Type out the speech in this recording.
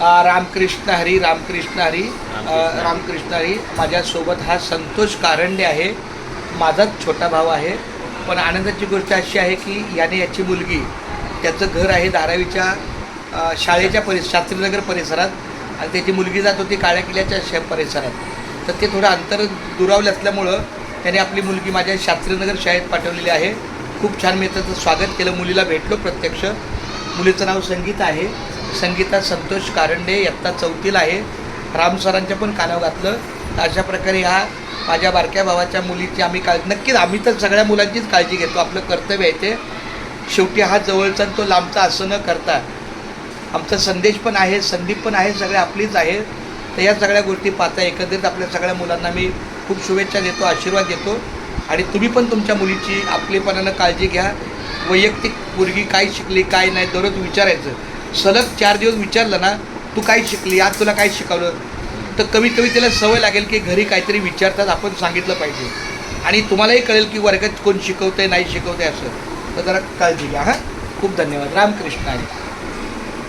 रामकृष्ण हरी रामकृष्ण हरी रामकृष्ण हरी. माझ्यासोबत हा संतोष कारंडे आहे. माझाच छोटा भाऊ आहे. पण आनंदाची गोष्ट अशी आहे की याने याची मुलगी त्याचं घर आहे धारावीच्या शाळेच्या परिस शास्त्रीनगर परिसरात. आणि त्याची मुलगी जात होती काळ्या किल्ल्याच्या शे परिसरात. तर ते थोडं अंतर दुरावलं असल्यामुळं त्याने आपली मुलगी माझ्या शास्त्रीनगर शाळेत पाठवलेली आहे. खूप छान मी त्याचं स्वागत केलं. मुलीला भेटलो प्रत्यक्ष. मुलीचं नाव संगीता आहे. संगीता संतोष कारंडे इयत्ता चौथीला आहे. राम सरांच्या पण कानावर घातलं. तर अशा प्रकारे ह्या माझ्या बारक्या भावाच्या मुलीची आम्ही काळजी नक्कीच आम्ही तर सगळ्या मुलांचीच काळजी घेतो. आपलं कर्तव्य आहे ते. शेवटी हा जवळचा आणि तो लांबचा असं न करता. आमचा संदेश पण आहे संदीप पण आहे सगळे आपलीच आहे. तर या सगळ्या गोष्टी पाहता एकंदरीत आपल्या सगळ्या मुलांना मी खूप शुभेच्छा देतो आशीर्वाद देतो. आणि तुम्ही पण तुमच्या मुलीची आपलेपणानं काळजी घ्या. वैयक्तिक मुलगी काय शिकली काय नाही दररोज विचारायचं. सलग चार दिवस विचारलं ना तू काय शिकली? आज तुला काय शिकवलं? तर कमीत कमी त्याला सवय लागेल की घरी काहीतरी विचारतात आपण सांगितलं पाहिजे. आणि तुम्हालाही कळेल की वर्गात कोण शिकवतंय नाही शिकवतंय असं. तर जरा काळजी घ्या हां. खूप धन्यवाद. रामकृष्ण आहे.